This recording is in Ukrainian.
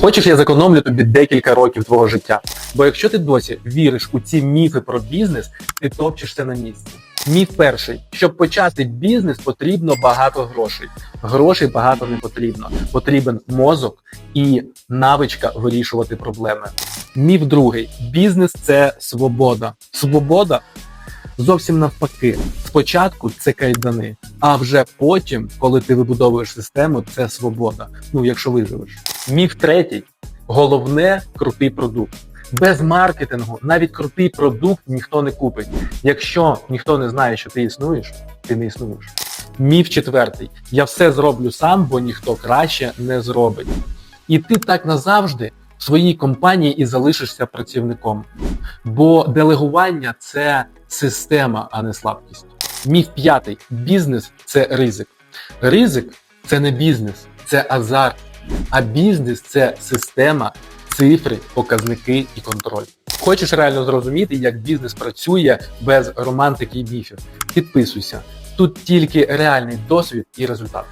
Хочеш, я зекономлю тобі декілька років твого життя. Бо якщо ти досі віриш у ці міфи про бізнес, ти топчешся на місці. Міф перший: щоб почати бізнес, потрібно багато грошей. Грошей багато не потрібно. Потрібен мозок і навичка вирішувати проблеми. Міф другий: бізнес це свобода. Свобода зовсім навпаки. Спочатку це кайдани, а вже потім, коли ти вибудовуєш систему, це свобода. Ну, якщо виживеш. Міф третій: головне крутий продукт. Без маркетингу навіть крутий продукт ніхто не купить. Якщо ніхто не знає, що ти існуєш, ти не існуєш. Міф четвертий: я все зроблю сам, бо ніхто краще не зробить. І ти так назавжди в своїй компанії і залишишся працівником. Бо делегування це система, а не слабкість. Міф п'ятий: бізнес це ризик. Ризик це не бізнес, це азарт. А бізнес це система, цифри, показники і контроль. Хочеш реально зрозуміти, як бізнес працює без романтики і біфів? Підписуйся. Тут тільки реальний досвід і результат.